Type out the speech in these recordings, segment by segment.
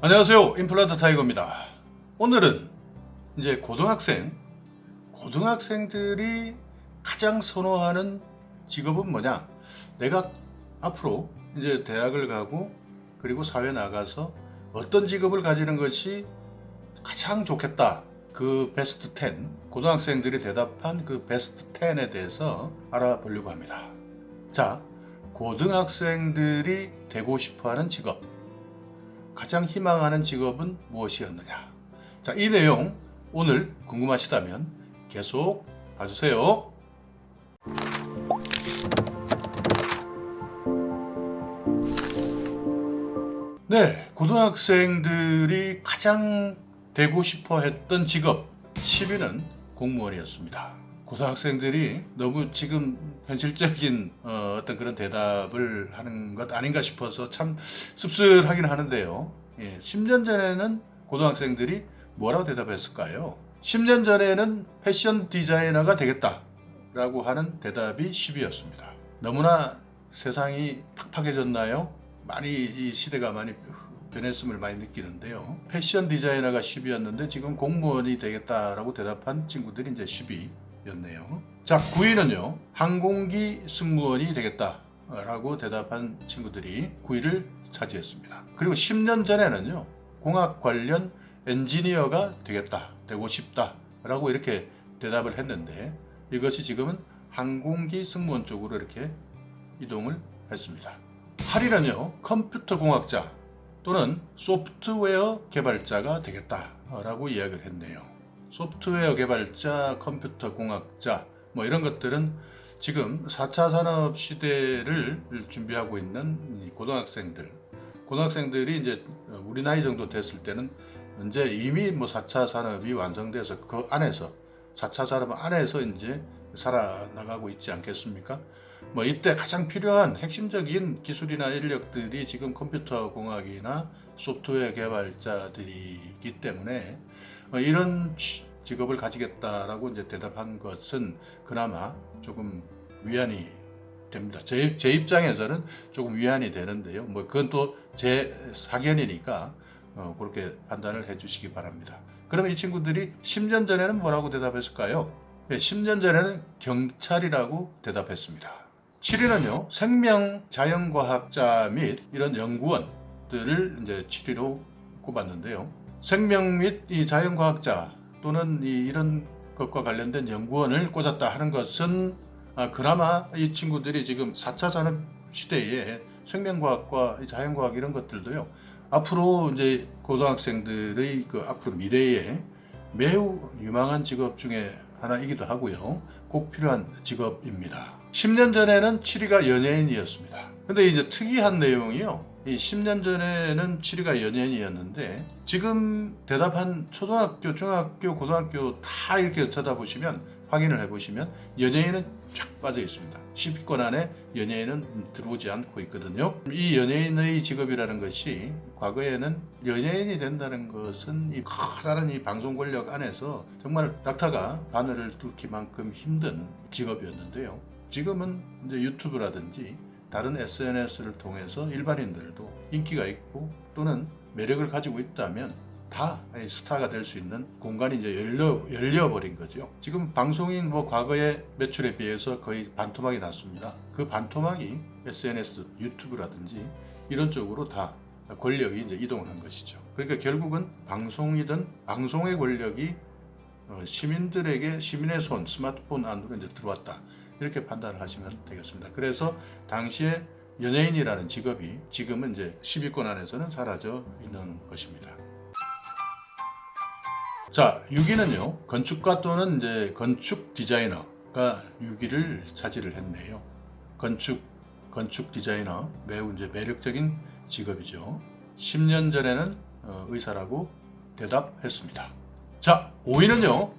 안녕하세요. 임플란트 타이거입니다. 오늘은 이제 고등학생, 고등학생들이 가장 선호하는 직업은 뭐냐? 내가 앞으로 이제 대학을 가고 그리고 사회 나가서 어떤 직업을 가지는 것이 가장 좋겠다. 그 베스트 10, 고등학생들이 대답한 그 베스트 10에 대해서 알아보려고 합니다. 자, 고등학생들이 되고 싶어 하는 직업. 가장 희망하는 직업은 무엇이었느냐? 자, 이 내용 오늘 궁금하시다면 계속 봐주세요. 네, 고등학생들이 가장 되고 싶어 했던 직업 10위는 공무원이었습니다. 고등학생들이 너무 지금 현실적인 어, 떤 그런 대답을 하는 것 아닌가 싶어서 참 씁쓸하긴 하는데요. 예, 10년 전에는 고등학생들이 뭐라고 대답했을까요? 10년 전에는 패션 디자이너가 되겠다 라고 하는 대답이 10위였습니다. 너무나 세상이 팍팍해졌나요? 많이 이 시대가 많이 변했음을 많이 느끼는데요. 패션 디자이너가 10위였는데 지금 공무원이 되겠다라고 대답한 친구들이 이제 10위 였네요. 자, 9위는요. 항공기 승무원이 되겠다라고 대답한 친구들이 9위를 차지했습니다. 그리고 10년 전에는요. 공학 관련 엔지니어가 되겠다, 되고 싶다라고 이렇게 대답을 했는데 이것이 지금은 항공기 승무원 쪽으로 이렇게 이동을 했습니다. 8위는요. 컴퓨터 공학자 또는 소프트웨어 개발자가 되겠다라고 이야기를 했네요. 소프트웨어 개발자, 컴퓨터 공학자 뭐 이런 것들은 지금 4차 산업 시대를 준비하고 있는 이 고등학생들 고등학생들이 이제 우리 나이 정도 됐을 때는 이제 이미 뭐 4차 산업이 완성돼서 그 안에서 4차 산업 안에서 이제 살아나가고 있지 않겠습니까? 뭐 이때 가장 필요한 핵심적인 기술이나 인력들이 지금 컴퓨터 공학이나 소프트웨어 개발자들이기 때문에 어, 이런 취- 직업을 가지겠다라고 이제 대답한 것은 그나마 조금 위안이 됩니다. 제, 제 입장에서는 조금 위안이 되는데요. 뭐 그건 또 제 사견이니까 어, 그렇게 판단을 해주시기 바랍니다. 그러면 이 친구들이 10년 전에는 뭐라고 대답했을까요? 네, 10년 전에는 경찰이라고 대답했습니다. 7위는요, 생명 자연과학자 및 이런 연구원들을 이제 7위로 꼽았는데요. 생명 및 이 자연과학자 또는 이 이런 것과 관련된 연구원을 꽂았다 하는 것은 아, 그나마 이 친구들이 지금 4차 산업 시대에 생명과학과 이 자연과학 이런 것들도요. 앞으로 이제 고등학생들의 그 앞으로 미래에 매우 유망한 직업 중에 하나이기도 하고요. 꼭 필요한 직업입니다. 10년 전에는 7위가 연예인이었습니다. 근데 이제 특이한 내용이요. 이 10년 전에는 7위가 연예인이었는데 지금 대답한 초등학교, 중학교, 고등학교 다 이렇게 쳐다보시면 확인을 해보시면 연예인은 쫙 빠져 있습니다. 10위권 안에 연예인은 들어오지 않고 있거든요. 이 연예인의 직업이라는 것이 과거에는 연예인이 된다는 것은 이 커다란 이 방송 권력 안에서 정말 낙타가 바늘을 뚫기만큼 힘든 직업이었는데요. 지금은 이제 유튜브라든지 다른 SNS를 통해서 일반인들도 인기가 있고 또는 매력을 가지고 있다면 다 스타가 될 수 있는 공간이 이제 열려 열려 버린 거죠. 지금 방송인 뭐 과거의 매출에 비해서 거의 반토막이 났습니다. 그 반토막이 SNS, 유튜브라든지 이런 쪽으로 다 권력이 이제 이동을 한 것이죠. 그러니까 결국은 방송이든 방송의 권력이 어, 시민들에게 시민의 손 스마트폰 안으로 이제 들어왔다 이렇게 판단을 하시면 되겠습니다. 그래서 당시에 연예인이라는 직업이 지금은 이제 10위권 안에서는 사라져 있는 것입니다. 자, 6위는요. 건축가 또는 이제 건축 디자이너가 6위를 차지를 했네요. 건축 건축 디자이너 매우 이제 매력적인 직업이죠. 10년 전에는 어, 의사라고 대답했습니다. 자, 5위는요.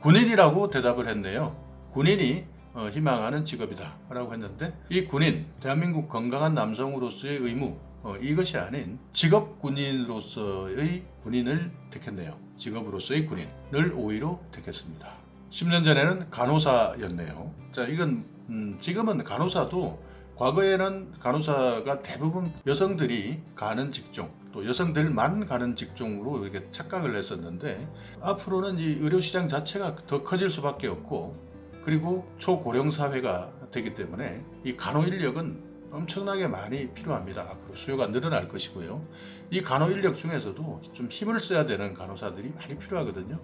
군인이라고 대답을 했네요. 군인이 어, 희망하는 직업이다라고 했는데 이 군인 대한민국 건강한 남성으로서의 의무 어, 이것이 아닌 직업 군인으로서의 군인을 택했네요. 직업으로서의 군인을 5위로 택했습니다. 10년 전에는 간호사였네요. 자, 이건 음, 지금은 간호사도 과거에는 간호사가 대부분 여성들이 가는 직종 또 여성들만 가는 직종으로 이렇게 착각을 했었는데 앞으로는 이 의료 시장 자체가 더 커질 수밖에 없고 그리고 초고령 사회가 되기 때문에 이 간호 인력은 엄청나게 많이 필요합니다. 앞으로 수요가 늘어날 것이고요. 이 간호 인력 중에서도 좀 힘을 써야 되는 간호사들이 많이 필요하거든요.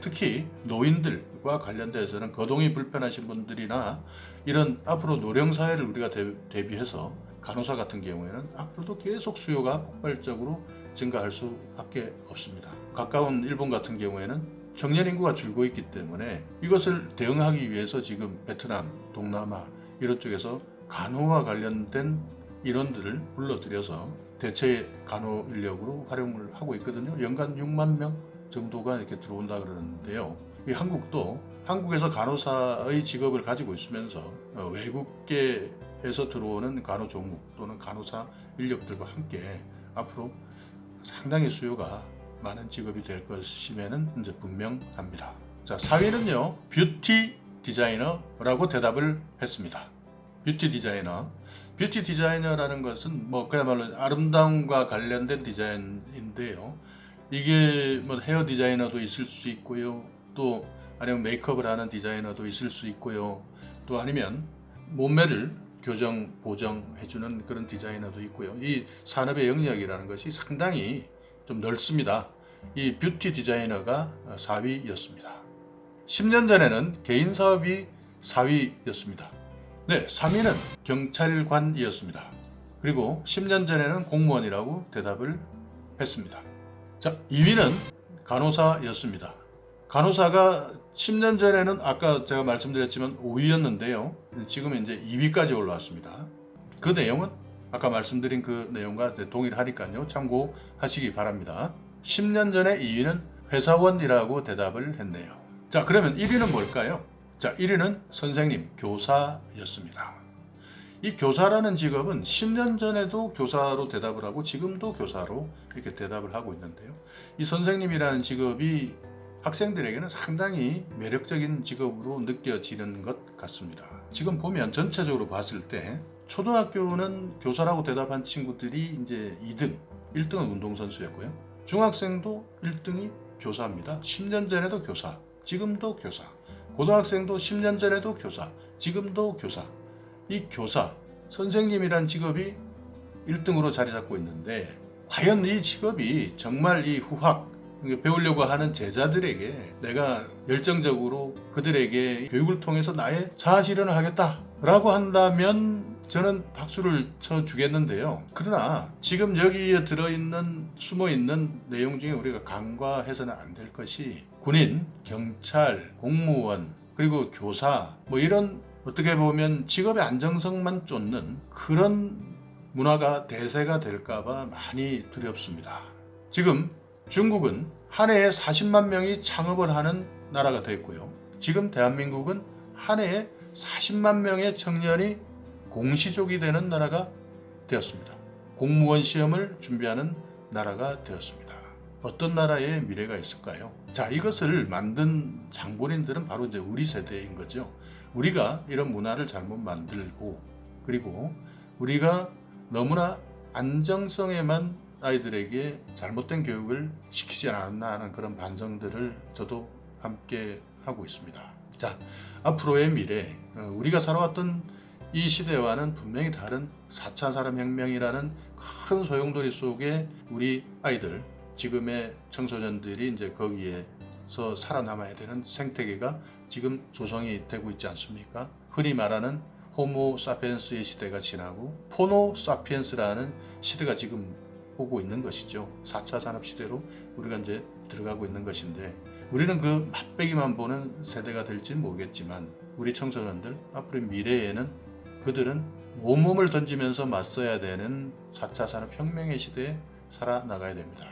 특히 노인들과 관련돼서는 거동이 불편하신 분들이나 이런 앞으로 노령 사회를 우리가 대- 대비해서 간호사 같은 경우에는 앞으로도 계속 수요가 폭발적으로 증가할 수밖에 없습니다. 가까운 일본 같은 경우에는 청년 인구가 줄고 있기 때문에 이것을 대응하기 위해서 지금 베트남, 동남아 이런 쪽에서 간호와 관련된 인원들을 불러들여서 대체 간호 인력으로 활용을 하고 있거든요. 연간 6만 명 정도가 이렇게 들어온다 그러는데요. 이 한국도 한국에서 간호사의 직업을 가지고 있으면서 어, 외국계에서 들어오는 간호 종목 또는 간호사 인력들과 함께 앞으로 상당히 수요가 많은 직업이 될 것임에는 이제 분명합니다. 자, 4위는요. 뷰티 디자이너라고 대답을 했습니다. 뷰티 디자이너. 뷰티 디자이너라는 것은 뭐 그야말로 아름다움과 관련된 디자인인데요. 이게 뭐 헤어 디자이너도 있을 수 있고요. 또 아니면 메이크업을 하는 디자이너도 있을 수 있고요. 또 아니면 몸매를 교정, 보정해주는 그런 디자이너도 있고요. 이 산업의 영역이라는 것이 상당히 좀 넓습니다. 이 뷰티 디자이너가 4위였습니다. 10년 전에는 개인 사업이 4위였습니다. 네, 3위는 경찰관이었습니다. 그리고 10년 전에는 공무원이라고 대답을 했습니다. 자, 2위는 간호사였습니다. 간호사가 10년 전에는 아까 제가 말씀드렸지만 5위였는데요. 지금 이제 2위까지 올라왔습니다. 그 내용은 아까 말씀드린 그 내용과 동일하니까요. 참고하시기 바랍니다. 10년 전에 2위는 회사원이라고 대답을 했네요. 자, 그러면 1위는 뭘까요? 자, 1위는 선생님, 교사였습니다. 이 교사라는 직업은 10년 전에도 교사로 대답을 하고 지금도 교사로 이렇게 대답을 하고 있는데요. 이 선생님이라는 직업이 학생들에게는 상당히 매력적인 직업으로 느껴지는 것 같습니다. 지금 보면 전체적으로 봤을 때 초등학교는 교사라고 대답한 친구들이 이제 2등, 1등은 운동선수였고요. 중학생도 1등이 교사입니다. 10년 전에도 교사, 지금도 교사. 고등학생도 10년 전에도 교사, 지금도 교사. 이 교사, 선생님이란 직업이 1등으로 자리 잡고 있는데 과연 이 직업이 정말 이 후학 배우려고 하는 제자들에게 내가 열정적으로 그들에게 교육을 통해서 나의 자아 실현을 하겠다라고 한다면 저는 박수를 쳐 주겠는데요. 그러나 지금 여기에 들어있는 숨어 있는 내용 중에 우리가 간과해서는 안 될 것이 군인, 경찰, 공무원, 그리고 교사 뭐 이런 어떻게 보면 직업의 안정성만 쫓는 그런 문화가 대세가 될까봐 많이 두렵습니다. 지금 중국은 한 해에 40만 명이 창업을 하는 나라가 됐고요. 지금 대한민국은 한 해에 40만 명의 청년이 공시족이 되는 나라가 되었습니다. 공무원 시험을 준비하는 나라가 되었습니다. 어떤 나라의 미래가 있을까요? 자, 이것을 만든 장본인들은 바로 이제 우리 세대인 거죠. 우리가 이런 문화를 잘못 만들고 그리고 우리가 너무나 안정성에만 아이들에게 잘못된 교육을 시키지 않았나 하는 그런 반성들을 저도 함께 하고 있습니다. 자, 앞으로의 미래, 어, 우리가 살아왔던 이 시대와는 분명히 다른 4차 산업혁명이라는 큰 소용돌이 속에 우리 아이들, 지금의 청소년들이 이제 거기에서 살아남아야 되는 생태계가 지금 조성이 되고 있지 않습니까? 흔히 말하는 호모 사피엔스의 시대가 지나고 포노 사피엔스라는 시대가 지금 오고 있는 것이죠. 4차 산업 시대로 우리가 이제 들어가고 있는 것인데 우리는 그 맛배기만 보는 세대가 될지는 모르겠지만 우리 청소년들 앞으로 미래에는 그들은 온몸을 던지면서 맞서야 되는 4차 산업 혁명의 시대에 살아나가야 됩니다.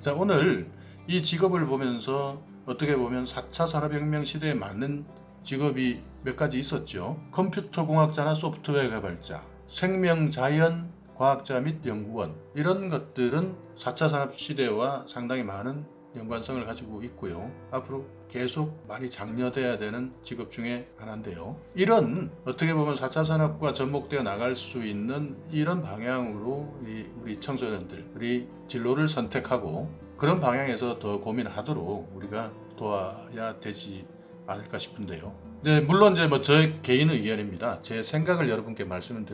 자, 오늘 이 직업을 보면서 어떻게 보면 4차 산업혁명 시대에 맞는 직업이 몇 가지 있었죠. 컴퓨터 공학자나 소프트웨어 개발자, 생명 자연 과학자 및 연구원 이런 것들은 4차 산업 시대와 상당히 많은 연관성을 가지고 있고요. 앞으로 계속 많이 장려돼야 되는 직업 중에 하나인데요. 이런 어떻게 보면 4차 산업과 접목되어 나갈 수 있는 이런 방향으로 이 우리 청소년들이 진로를 선택하고 그런 방향에서 더 고민하도록 우리가 도와야 되지 않을까 싶은데요. 네, 물론 이제 뭐제 개인 의견입니다. 제 생각을 여러분께 말씀을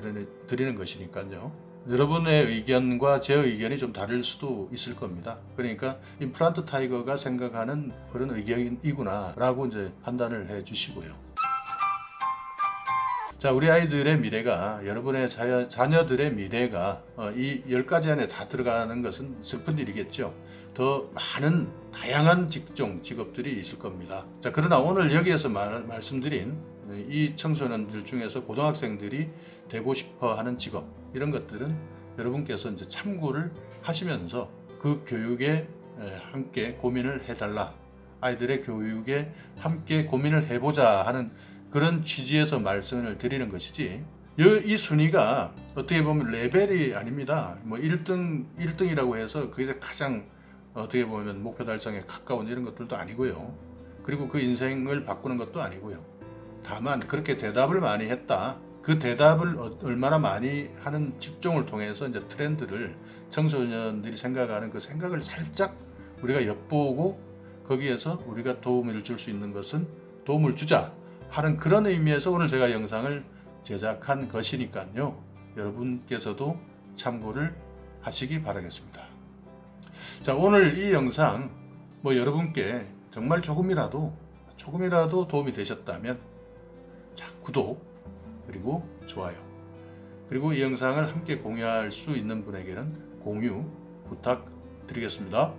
드리는 것이니까요. 여러분의 의견과 제 의견이 좀 다를 수도 있을 겁니다. 그러니까 임플란트 타이거가 생각하는 그런 의견이구나라고 이제 판단을 해 주시고요. 자, 우리 아이들의 미래가 여러분의 자녀, 자녀들의 미래가 어, 이열 가지 안에 다 들어가는 것은 슬픈 일이겠죠. 더 많은 다양한 직종, 직업들이 있을 겁니다. 자, 그러나 오늘 여기에서 말, 말씀드린 이 청소년들 중에서 고등학생들이 되고 싶어 하는 직업, 이런 것들은 여러분께서 이제 참고를 하시면서 그 교육에 에, 함께 고민을 해달라. 아이들의 교육에 함께 고민을 해보자 하는 그런 취지에서 말씀을 드리는 것이지 여- 이 순위가 어떻게 보면 레벨이 아닙니다. 뭐 1등 1등이라고 해서 그게 가장 어떻게 보면 목표 달성에 가까운 이런 것들도 아니고요. 그리고 그 인생을 바꾸는 것도 아니고요. 다만 그렇게 대답을 많이 했다. 그 대답을 어- 얼마나 많이 하는 직종을 통해서 이제 트렌드를 청소년들이 생각하는 그 생각을 살짝 우리가 엿보고 거기에서 우리가 도움을 줄 수 있는 것은 도움을 주자 하는 그런 의미에서 오늘 제가 영상을 제작한 것이니까요. 여러분께서도 참고를 하시기 바라겠습니다. 자, 오늘 이 영상 뭐 여러분께 정말 조금이라도 조금이라도 도움이 되셨다면 자, 구독 그리고 좋아요. 그리고 이 영상을 함께 공유할 수 있는 분에게는 공유 부탁드리겠습니다.